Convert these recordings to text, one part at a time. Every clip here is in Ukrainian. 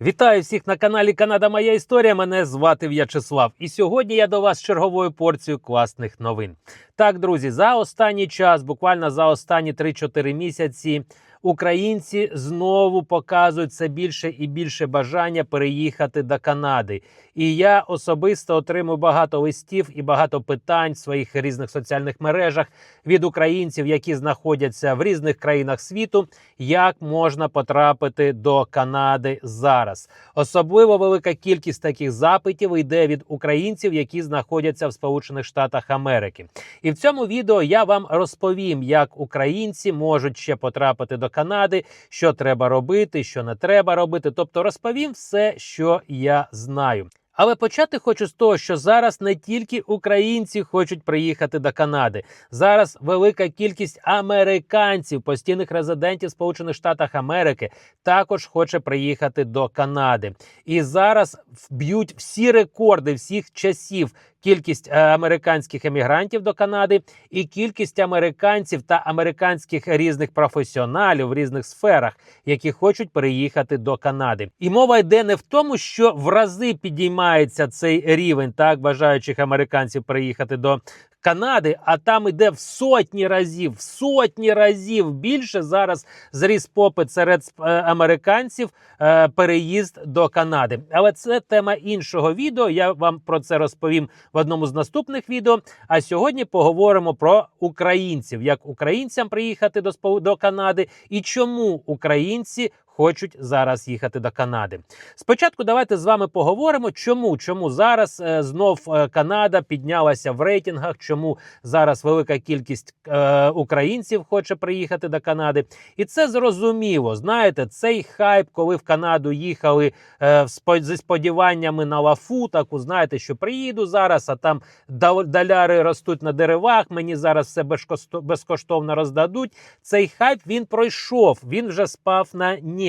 Вітаю всіх на каналі Канада Моя Історія. Мене звати В'ячеслав. І сьогодні я до вас черговою порцією класних новин. Так, друзі, за останній час, буквально за останні 3-4 місяці, українці знову показують все більше і більше бажання переїхати до Канади. І я особисто отримую багато листів і багато питань в своїх різних соціальних мережах від українців, які знаходяться в різних країнах світу, як можна потрапити до Канади зараз. Особливо велика кількість таких запитів йде від українців, які знаходяться в Сполучених Штатах Америки. І в цьому відео я вам розповім, як українці можуть ще потрапити до Канади, що треба робити, що не треба робити. Тобто розповім все, що я знаю. Але почати хочу з того, що зараз не тільки українці хочуть приїхати до Канади. Зараз велика кількість американців, постійних резидентів Сполучених Штатів Америки, також хоче приїхати до Канади. І зараз б'ють всі рекорди всіх часів. Кількість е, американських емігрантів до Канади і кількість американців та американських різних професіоналів в різних сферах, які хочуть переїхати до Канади. І мова йде не в тому, що в рази підіймається цей рівень так бажаючих американців переїхати до Канади, а там іде в сотні разів, в сотні разів більше зараз зріс попит серед е, американців е, переїзд до Канади. Але це тема іншого відео. Я вам про це розповім в одному з наступних відео. А сьогодні поговоримо про українців, як українцям приїхати до до Канади і чому українці. Хочуть зараз їхати до Канади. Спочатку давайте з вами поговоримо, чому чому зараз е, знов е, Канада піднялася в рейтингах, чому зараз велика кількість е, українців хоче приїхати до Канади. І це зрозуміло. Знаєте, цей хайп, коли в Канаду їхали е, зі сподіваннями на лафу, таку знаєте, що приїду зараз, а там доляри ростуть на деревах. Мені зараз все безкоштовно роздадуть. Цей хайп він пройшов, він вже спав на ні.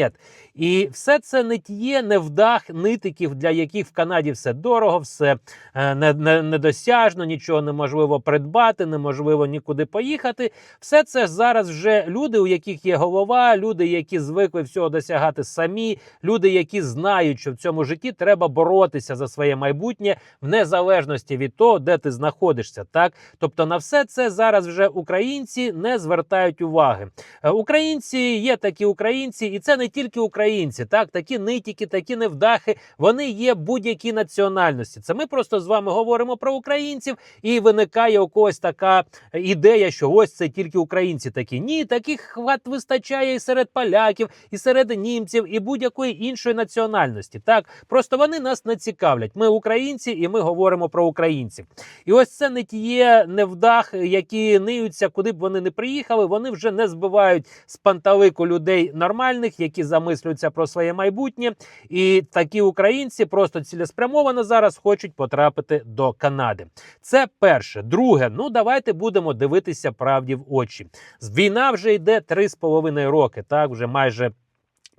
І все це не тіє, не вдах нитиків, для яких в Канаді все дорого, все е, не, не, недосяжно, нічого неможливо придбати, неможливо нікуди поїхати. Все це зараз вже люди, у яких є голова, люди, які звикли всього досягати самі, люди, які знають, що в цьому житті треба боротися за своє майбутнє в незалежності від того, де ти знаходишся. Так, тобто на все це зараз вже українці не звертають уваги. Е, Українці є такі українці, і це не тільки українці, так такі нитіки, такі невдахи. Вони є будь-які національності. Це ми просто з вами говоримо про українців, і виникає у когось така ідея, що ось це тільки українці такі. Ні, таких хват вистачає і серед поляків, і серед німців, і будь-якої іншої національності. Так просто вони нас не цікавлять. Ми українці, і ми говоримо про українців. І ось це не тіє невдах, які ниються, куди б вони не приїхали. Вони вже не збивають з панталику людей нормальних, замислюються про своє майбутнє. І такі українці просто цілеспрямовано зараз хочуть потрапити до Канади. Це перше. Друге, ну давайте будемо дивитися правді в очі. Війна вже йде три з половиною роки, так вже майже.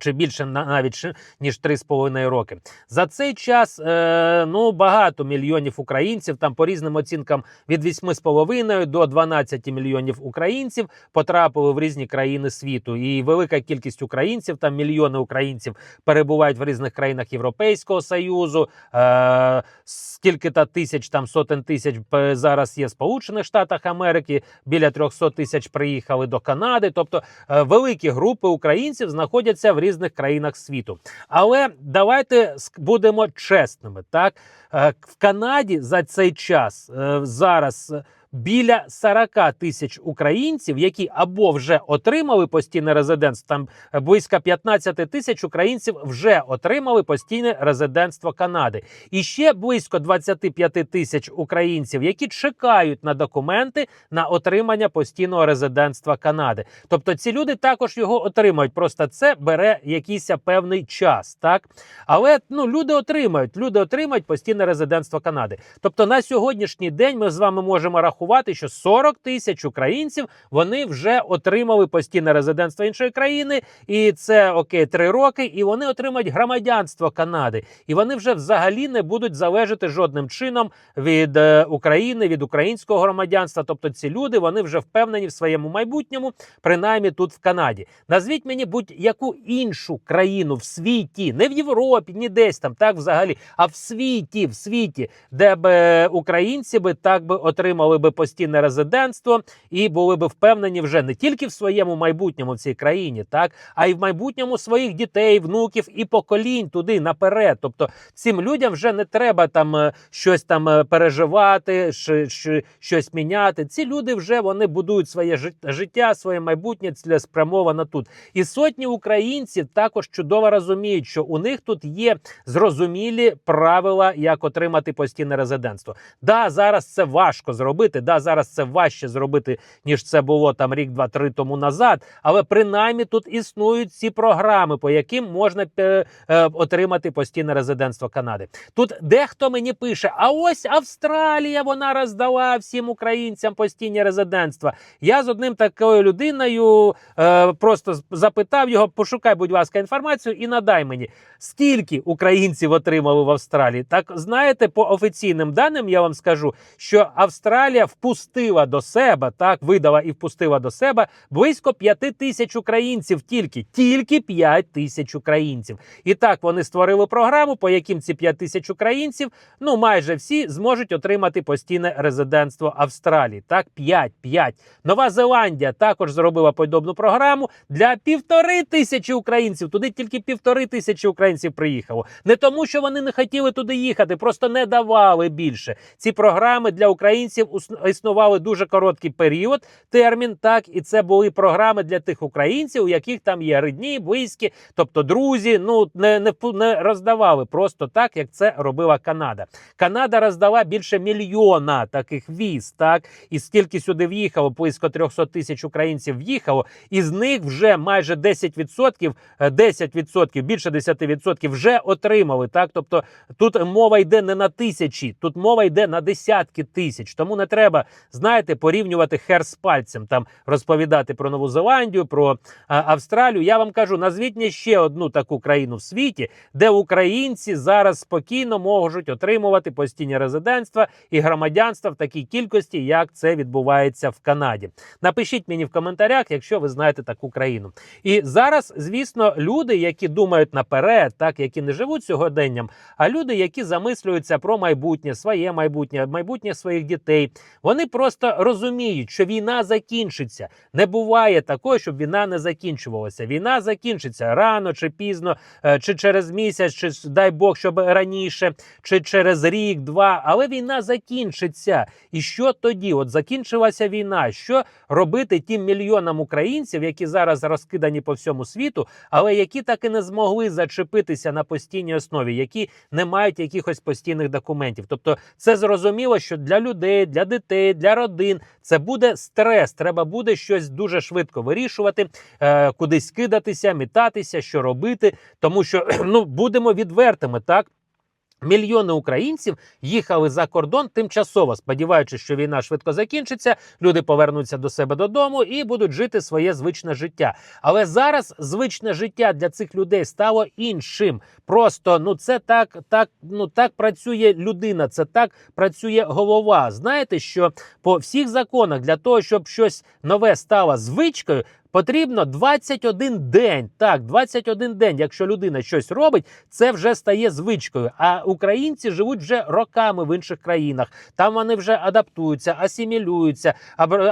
Чи більше на- навіть ніж 3,5 роки за цей час е, ну багато мільйонів українців, там по різним оцінкам від 8,5 до 12 мільйонів українців потрапили в різні країни світу. І велика кількість українців, там мільйони українців перебувають в різних країнах Європейського союзу. Е, скільки то тисяч, там сотень тисяч зараз є в Сполучених Штатах Америки. Біля 300 тисяч приїхали до Канади. Тобто е, великі групи українців знаходяться в різних країнах світу. Але давайте будемо чесними. Так Е, в Канаді за цей час е, зараз. Біля 40 тисяч українців, які або вже отримали постійне резидентство, там е, близько 15 тисяч українців вже отримали постійне резидентство Канади, і ще близько 25 тисяч українців, які чекають на документи на отримання постійного резидентства Канади. Тобто ці люди також його отримають. Просто це бере якийсь певний час, так але ну люди отримають, люди отримають постійне резидентство Канади. Тобто на сьогоднішній день ми з вами можемо рахувати порахувати, що 40 тисяч українців вони вже отримали постійне резидентство іншої країни, і це окей, три роки, і вони отримають громадянство Канади. І вони вже взагалі не будуть залежати жодним чином від е, України, від українського громадянства. Тобто ці люди вони вже впевнені в своєму майбутньому, принаймні тут в Канаді. Назвіть мені будь-яку іншу країну в світі, не в Європі, ні десь там, так взагалі, а в світі, в світі, де б е, українці би так би отримали би постійне резидентство і були би впевнені вже не тільки в своєму майбутньому в цій країні, так а й в майбутньому своїх дітей, внуків і поколінь туди наперед. Тобто цим людям вже не треба там е, щось там е, переживати, щось міняти. Ці люди вже вони будують своє жит- життя, своє майбутнє цілеспрямовано тут. І сотні українців також чудово розуміють, що у них тут є зрозумілі правила, як отримати постійне резидентство. Да, зараз це важко зробити. Да, зараз це важче зробити, ніж це було там рік, два, три тому назад. Але принаймні тут існують ці програми, по яким можна е, отримати постійне резидентство Канади. Тут дехто мені пише: а ось Австралія вона роздала всім українцям постійні резидентства. Я з одним такою людиною е, просто запитав його: пошукай, будь ласка, інформацію і надай мені, скільки українців отримали в Австралії. Так знаєте, по офіційним даним я вам скажу, що Австралія впустила до себе, так видала і впустила до себе близько 5 тисяч українців. Тільки тільки 5 тисяч українців. І так вони створили програму, по яким ці 5 тисяч українців, ну майже всі зможуть отримати постійне резидентство Австралії. Так, 5, 5. Нова Зеландія також зробила подобну програму для півтори тисячі українців. Туди тільки півтори тисячі українців приїхало. Не тому, що вони не хотіли туди їхати, просто не давали більше. Ці програми для українців існували дуже короткий період, термін. Так, і це були програми для тих українців, у яких там є рідні, близькі, тобто друзі. Ну не, не, не роздавали просто так, як це робила Канада. Канада роздала більше мільйона таких віз, так і скільки сюди в'їхало, близько 300 тисяч українців в'їхало, і з них вже майже 10%, е, 10%, більше 10% вже отримали. Так, тобто тут мова йде не на тисячі, тут мова йде на десятки тисяч. Тому не треба, знаєте, порівнювати хер з пальцем, там розповідати про Нову Зеландію, про а, Австралію. Я вам кажу, назвіть мені ще одну таку країну в світі, де українці зараз спокійно можуть отримувати постійні резидентства і громадянства в такій кількості, як це відбувається в Канаді. Напишіть мені в коментарях, якщо ви знаєте таку країну. І зараз, звісно, люди, які думають наперед, так які не живуть сьогоденням, а люди, які замислюються про майбутнє, своє майбутнє, майбутнє своїх дітей, вони просто розуміють, що війна закінчиться. Не буває такого, щоб війна не закінчувалася. Війна закінчиться рано чи пізно, е, чи через місяць, чи дай Бог, щоб раніше, чи через рік, два. Але війна закінчиться. І що тоді? От закінчилася війна. Що робити тим мільйонам українців, які зараз розкидані по всьому світу, але які так і не змогли зачепитися на постійній основі, які не мають якихось постійних документів. Тобто, це зрозуміло, що для людей, для дітей, для родин це буде стрес. Треба буде щось дуже швидко вирішувати, е, кудись кидатися, мітатися, що робити, тому що ну будемо відвертими, так. Мільйони українців їхали за кордон тимчасово, сподіваючись, що війна швидко закінчиться, люди повернуться до себе додому і будуть жити своє звичне життя. Але зараз звичне життя для цих людей стало іншим. Просто ну це так, так, ну так працює людина, це так працює голова. Знаєте, що по всіх законах для того, щоб щось нове стало звичкою. Потрібно 21 день. Так, 21 день. Якщо людина щось робить, це вже стає звичкою. А українці живуть вже роками в інших країнах. Там вони вже адаптуються, асимілюються,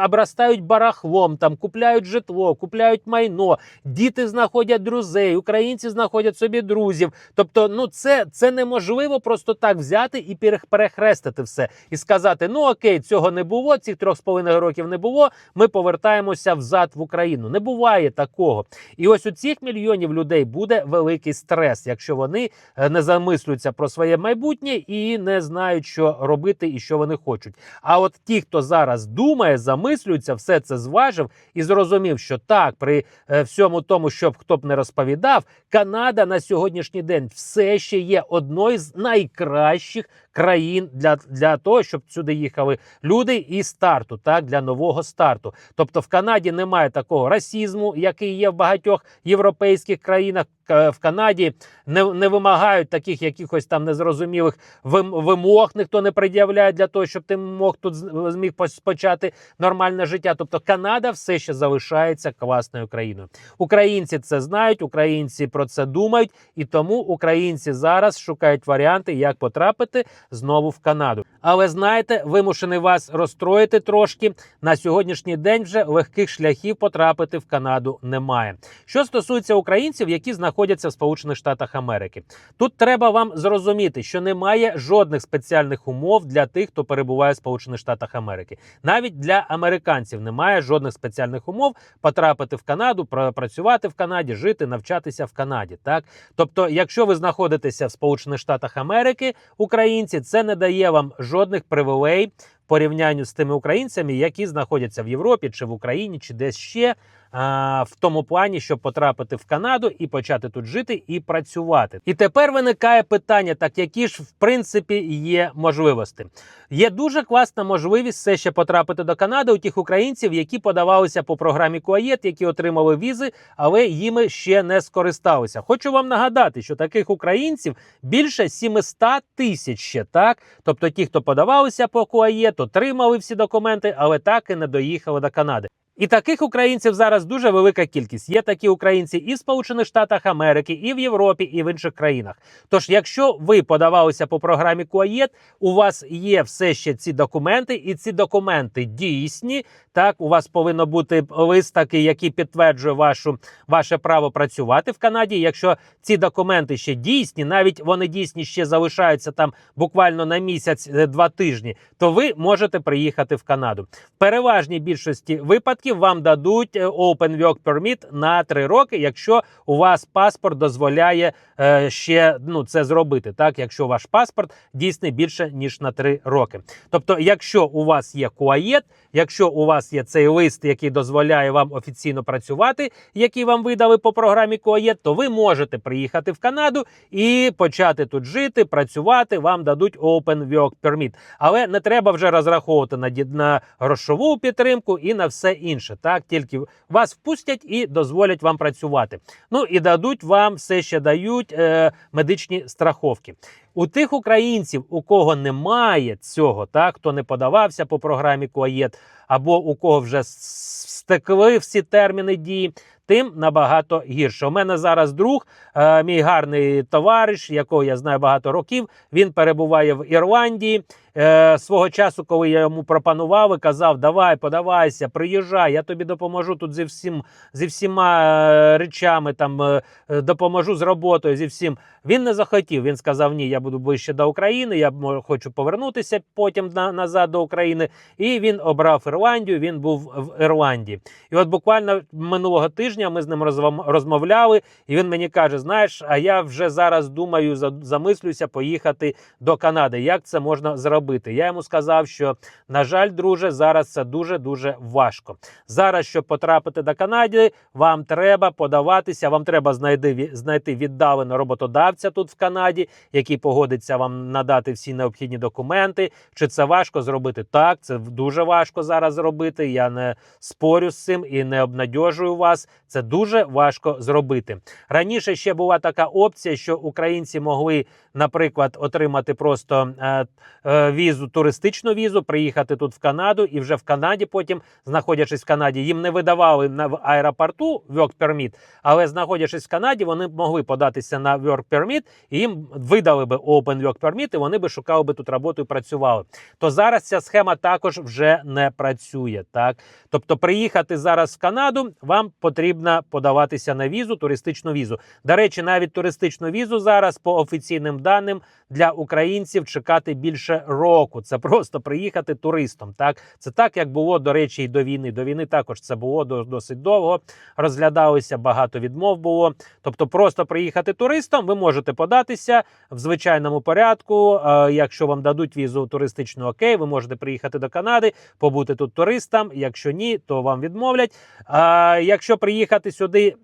обростають барахлом, там купляють житло, купляють майно. Діти знаходять друзей, українці знаходять собі друзів. Тобто, ну це, це неможливо просто так взяти і перех- перехрестити все і сказати: ну окей, цього не було, цих трьох з половиною років не було. Ми повертаємося взад в Україну. Країну. Не буває такого. І ось у цих мільйонів людей буде великий стрес, якщо вони е, не замислюються про своє майбутнє і не знають, що робити і що вони хочуть. А от ті, хто зараз думає, замислюється, все це зважив і зрозумів, що так, при е, всьому тому, що хто б не розповідав, Канада на сьогоднішній день все ще є одною з найкращих країн для, для того, щоб сюди їхали люди і старту, так для нового старту. Тобто в Канаді немає такого расізму, який є в багатьох європейських країнах. К- В Канаді не, не вимагають таких якихось там незрозумілих вимог, ніхто не пред'являє для того, щоб ти мог тут зміг почати нормальне життя. Тобто Канада все ще залишається класною країною. Українці це знають, українці про це думають, і тому українці зараз шукають варіанти, як потрапити знову в Канаду. Але знаєте, вимушений вас розстроїти трошки. На сьогоднішній день вже легких шляхів потрапити в Канаду немає. Що стосується українців, які знаходяться в Сполучених Штатах Америки, тут треба вам зрозуміти, що немає жодних спеціальних умов для тих, хто перебуває в Сполучених Штатах Америки. Навіть для американців немає жодних спеціальних умов потрапити в Канаду, працювати в Канаді, жити, навчатися в Канаді. Так, тобто, якщо ви знаходитеся в Сполучених Штатах Америки, українці, це не дає вам жодних привілей в порівнянні з тими українцями, які знаходяться в Європі чи в Україні, чи десь ще. В тому плані, щоб потрапити в Канаду і почати тут жити і працювати. І тепер виникає питання: так які ж в принципі є можливості? Є дуже класна можливість все ще потрапити до Канади у тих українців, які подавалися по програмі КУАЄТ, які отримали візи, але їми ще не скористалися. Хочу вам нагадати, що таких українців більше 700 тисяч ще так. Тобто, ті, хто подавалися по КУАЄТ, отримали всі документи, але так і не доїхали до Канади. І таких українців зараз дуже велика кількість. Є такі українці і в Сполучених Штатах Америки, і в Європі, і в інших країнах. Тож, якщо ви подавалися по програмі КУАЄТ, у вас є все ще ці документи, і ці документи дійсні. Так, у вас повинно бути лист такий, який підтверджує вашу ваше право працювати в Канаді. Якщо ці документи ще дійсні, навіть вони дійсні ще залишаються там буквально на місяць-два тижні, то ви можете приїхати в Канаду. В переважній більшості випадків вам дадуть е, Open Work Permit на 3 роки, якщо у вас паспорт дозволяє е, ще ну це зробити. Так, якщо ваш паспорт дійсний більше ніж на 3 роки. Тобто, якщо у вас є КУАЄТ, якщо у вас є цей лист, який дозволяє вам офіційно працювати, який вам видали по програмі КУАЄТ, то ви можете приїхати в Канаду і почати тут жити, працювати. Вам дадуть Open Work Permit. Але не треба вже розраховувати на, на грошову підтримку і на все інше. Так, тільки вас впустять і дозволять вам працювати. Ну і дадуть вам все ще дають е, медичні страховки. У тих українців, у кого немає цього, так хто не подавався по програмі КОАЄТ, або у кого вже стекли всі терміни дії. Тим набагато гірше. У мене зараз друг, е, мій гарний товариш, якого я знаю багато років. Він перебуває в Ірландії. Е, свого часу, коли я йому пропонував і казав, давай, подавайся, приїжджай, я тобі допоможу тут зі всім зі всіма е, речами, там е, е, допоможу з роботою, зі всім. Він не захотів. Він сказав: Ні, я буду ближче до України. Я хочу повернутися потім на, назад до України. І він обрав Ірландію. Він був в Ірландії. І от буквально минулого тижня ми з ним розмов- розмовляли, і він мені каже: Знаєш, а я вже зараз думаю, за- замислюся поїхати до Канади. Як це можна зробити? Я йому сказав, що на жаль, друже, зараз це дуже дуже важко. Зараз, щоб потрапити до Канади, вам треба подаватися, вам треба знайти, знайти віддаленого роботодавця тут в Канаді, який погодиться вам надати всі необхідні документи. Чи це важко зробити? Так, це дуже важко зараз зробити. Я не спорю з цим і не обнадьожую вас. Це дуже важко зробити. Раніше ще була така опція, що українці могли, наприклад, отримати просто е, е, візу, туристичну візу, приїхати тут в Канаду, і вже в Канаді, потім, знаходячись в Канаді, їм не видавали на в аеропорту work permit, але знаходячись в Канаді, вони могли податися на work permit, і їм видали би open work permit, і вони би шукали би тут роботу і працювали. То зараз ця схема також вже не працює. Так, тобто, приїхати зараз в Канаду, вам потрібно подаватися на візу, туристичну візу. До речі, навіть туристичну візу зараз по офіційним даним для українців чекати більше року. Це просто приїхати туристом. Так, це так, як було до речі, і до війни. До війни також це було досить довго. Розглядалося багато відмов було. Тобто, просто приїхати туристом, ви можете податися в звичайному порядку. Е, Якщо вам дадуть візу туристичну, окей, ви можете приїхати до Канади, побути тут туристом. Якщо ні, то вам відмовлять. А якщо приїхати сюди.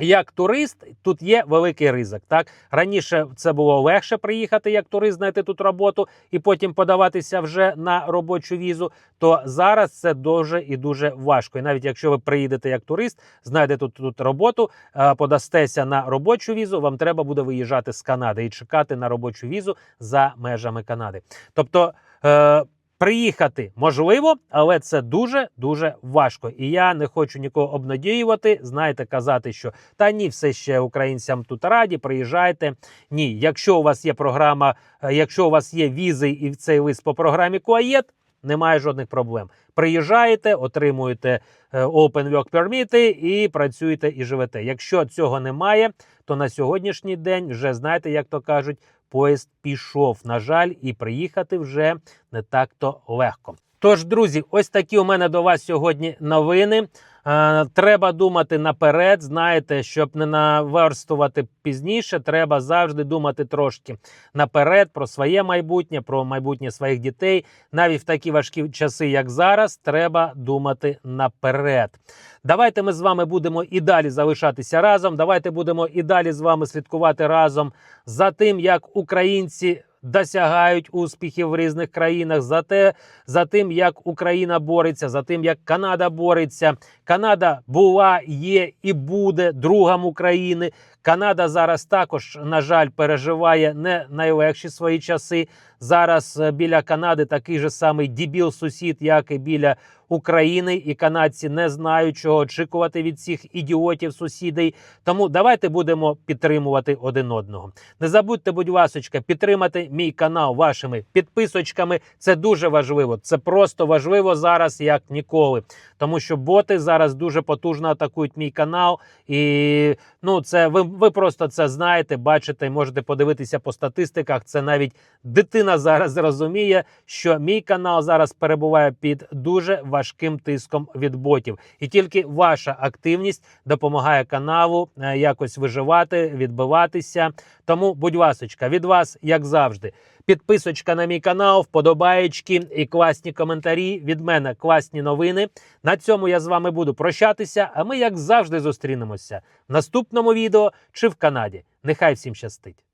Як турист, тут є великий ризик. Так раніше це було легше приїхати як турист, знайти тут роботу і потім подаватися вже на робочу візу. То зараз це дуже і дуже важко. І навіть якщо ви приїдете як турист, знайдете тут, тут роботу, е, подастеся на робочу візу, вам треба буде виїжджати з Канади і чекати на робочу візу за межами Канади. Тобто. Е, Приїхати можливо, але це дуже дуже важко. І я не хочу нікого обнадіювати. Знаєте, казати, що та ні, все ще українцям тут раді, приїжджайте. Ні, якщо у вас є програма, е, якщо у вас є візи і цей лист по програмі КУАЄТ, немає жодних проблем. Приїжджаєте, отримуєте е, Open Work Permit і працюєте і живете. Якщо цього немає, то на сьогоднішній день вже знаєте, як то кажуть, поїзд пішов. На жаль, і приїхати вже не так-то легко. Тож, друзі, ось такі у мене до вас сьогодні новини. Е, треба думати наперед. Знаєте, щоб не наверстувати пізніше, треба завжди думати трошки наперед про своє майбутнє, про майбутнє своїх дітей. Навіть в такі важкі часи, як зараз, треба думати наперед. Давайте ми з вами будемо і далі залишатися разом. Давайте будемо і далі з вами слідкувати разом за тим, як українці. Досягають успіхів в різних країнах за те, за тим, як Україна бореться, за тим, як Канада бореться. Канада була, є і буде другом України. Канада зараз також, на жаль, переживає не найлегші свої часи. Зараз е, біля Канади такий же самий дібіл сусід, як і біля України, і канадці не знають, чого очікувати від цих ідіотів сусідей. Тому давайте будемо підтримувати один одного. Не забудьте, будь ласочка, підтримати мій канал вашими підписочками. Це дуже важливо. Це просто важливо зараз, як ніколи. Тому що боти зараз дуже потужно атакують мій канал, і ну це ви, ви просто це знаєте, бачите, можете подивитися по статистиках. Це навіть дитина зараз розуміє, що мій канал зараз перебуває під дуже важким тиском від ботів, і тільки ваша активність допомагає каналу е, якось виживати, відбиватися. Тому, будь ласочка, від вас, як завжди, підписочка на мій канал, вподобаєчки і класні коментарі. Від мене класні новини. На цьому я з вами буду прощатися. А ми, як завжди, зустрінемося в наступному відео чи в Канаді. Нехай всім щастить!